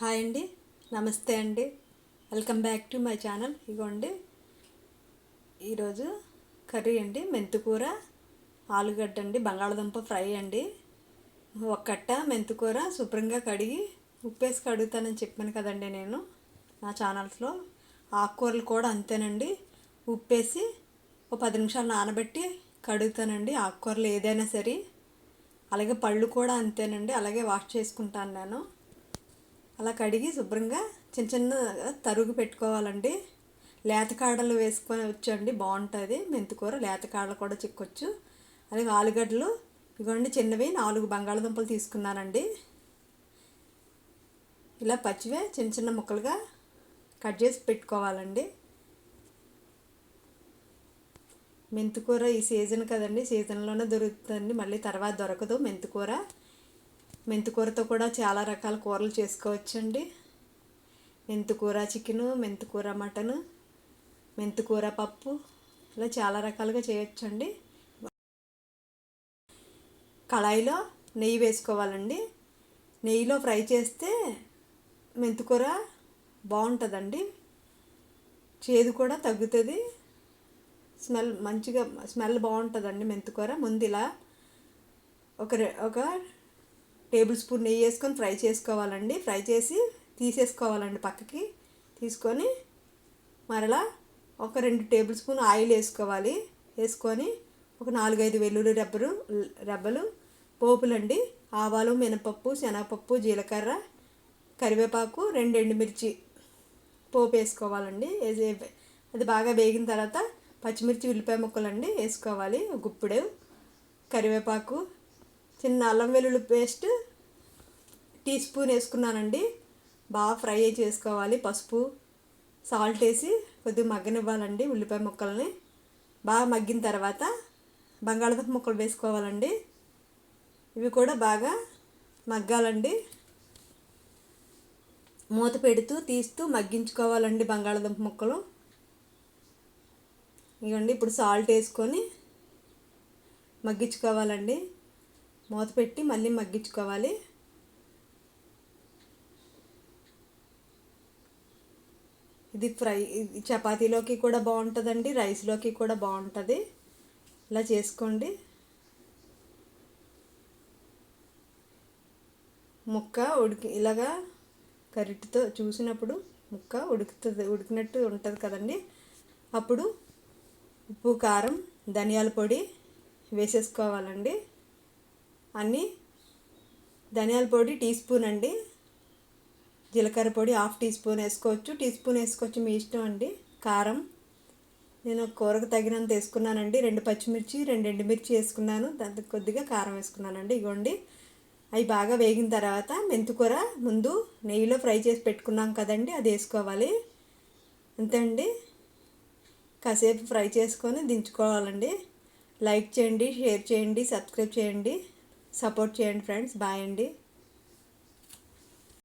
Hi అండి. నమస్తే అండి. Welcome back to my channel. ఇగోండి. ఈరోజు కర్రీ అండి. మెంతుకూర ఆలుగడ్డ అండి బంగాళదుంప ఫ్రై అండి. ఒక కట్ట మెంతుకూర శుభ్రంగా కడిగి ఉప్పేసి కడుగుతానని చెప్పాను కదండి నేను నా ఛానల్స్లో. ఆకుకూరలు కూడా అంతేనండి. ఉప్పేసి ఒక పది నిమిషాలు నానబెట్టి కడుగుతానండి. ఆకుకూరలు ఏదైనా సరే. అలాగే పళ్ళు కూడా అంతేనండి. అలాగే వాష్ చేసుకుంటాను నేను. అలా కడిగి శుభ్రంగా చిన్న చిన్న తరుగు పెట్టుకోవాలండి. లేతకాడలు వేసుకొని వచ్చండి బాగుంటుంది. మెంతికూర లేతకాడలు కూడా చిక్కొచ్చు. అలాగే ఆలుగడ్డలు ఇవ్వండి చిన్నవి నాలుగు బంగాళదుంపలు తీసుకున్నానండి. ఇలా పచ్చివే చిన్న చిన్న ముక్కలుగా కట్ చేసి పెట్టుకోవాలండి. మెంతికూర ఈ సీజన్ కదండి సీజన్లోనే దొరుకుతుందండి. మళ్ళీ తర్వాత దొరకదు మెంతికూర. మెంతికూరతో కూడా చాలా రకాల కూరలు చేసుకోవచ్చండి. మెంతికూర చికెను మెంతికూర మటను మెంతికూర పప్పు ఇలా చాలా రకాలుగా చేయొచ్చండి. కళాయిలో నెయ్యి వేసుకోవాలండి. నెయ్యిలో ఫ్రై చేస్తే మెంతికూర బాగుంటుందండి. చేదు కూడా తగ్గుతుంది. స్మెల్ మంచిగా స్మెల్ బాగుంటుందండి మెంతికూర ముందు ఇలా ఒక ఒక టేబుల్ స్పూన్ నెయ్యి వేసుకొని ఫ్రై చేసుకోవాలండి. ఫ్రై చేసి తీసేసుకోవాలండి పక్కకి. తీసుకొని మరలా ఒక రెండు టేబుల్ స్పూన్ ఆయిల్ వేసుకోవాలి. వేసుకొని ఒక నాలుగైదు వెల్లుల్లి రెబ్బలు రెబ్బలు పోపులండి ఆవాలు మినపప్పు శనగపప్పు జీలకర్ర కరివేపాకు రెండు ఎండుమిర్చి పోపు వేసుకోవాలండి. అది బాగా వేగిన తర్వాత పచ్చిమిర్చి ఉల్లిపాయ ముక్కలండి వేసుకోవాలి. గుప్పుడు కరివేపాకు చిన్న అల్లం వెల్లుల్లి పేస్ట్ టీ స్పూన్ వేసుకున్నానండి. బాగా ఫ్రై చేసుకోవాలి. పసుపు సాల్ట్ వేసి కొద్దిగా మగ్గనివ్వాలండి ఉల్లిపాయ ముక్కల్ని. బాగా మగ్గిన తర్వాత బంగాళదుంప ముక్కలు వేసుకోవాలండి. ఇవి కూడా బాగా మగ్గాలండి. మూత పెడుతూ తీస్తూ మగ్గించుకోవాలండి బంగాళదుంప ముక్కలు. ఇవ్వండి ఇప్పుడు సాల్ట్ వేసుకొని మగ్గించుకోవాలండి. మూత పెట్టి మళ్ళీ మగ్గించుకోవాలి. ఇది ఫ్రై చపాతీలోకి కూడా బాగుంటుందండి రైస్లోకి కూడా బాగుంటుంది. ఇలా చేసుకోండి. ముక్క ఉడికి ఇలాగా కరిటితో చూసినప్పుడు ముక్క ఉడుకుతుంది ఉడికినట్టు ఉంటుంది కదండి. అప్పుడు ఉప్పు కారం ధనియాల పొడి వేసేసుకోవాలండి. అన్నీ ధనియాల పొడి టీ స్పూన్ అండి. జీలకర్ర పొడి హాఫ్ టీ స్పూన్ వేసుకోవచ్చు. టీ స్పూన్ వేసుకోవచ్చు. మీ ఇష్టం అండి. కారం. నేను కూరకు తగినంత వేసుకున్నానండి. రెండు పచ్చిమిర్చి రెండు ఎండుమిర్చి వేసుకున్నాను. దాంతో కొద్దిగా కారం వేసుకున్నానండి. ఇగోండి. అవి బాగా వేగిన తర్వాత మెంతికూర ముందు నెయ్యిలో ఫ్రై చేసి పెట్టుకున్నాం కదండి. అది వేసుకోవాలి. అంతే అండి. కాసేపు ఫ్రై చేసుకొని దించుకోవాలండి. లైక్ చేయండి షేర్ చేయండి సబ్స్క్రైబ్ చేయండి. సపోర్ట్ చేయండి ఫ్రెండ్స్. బాయ్ అండి.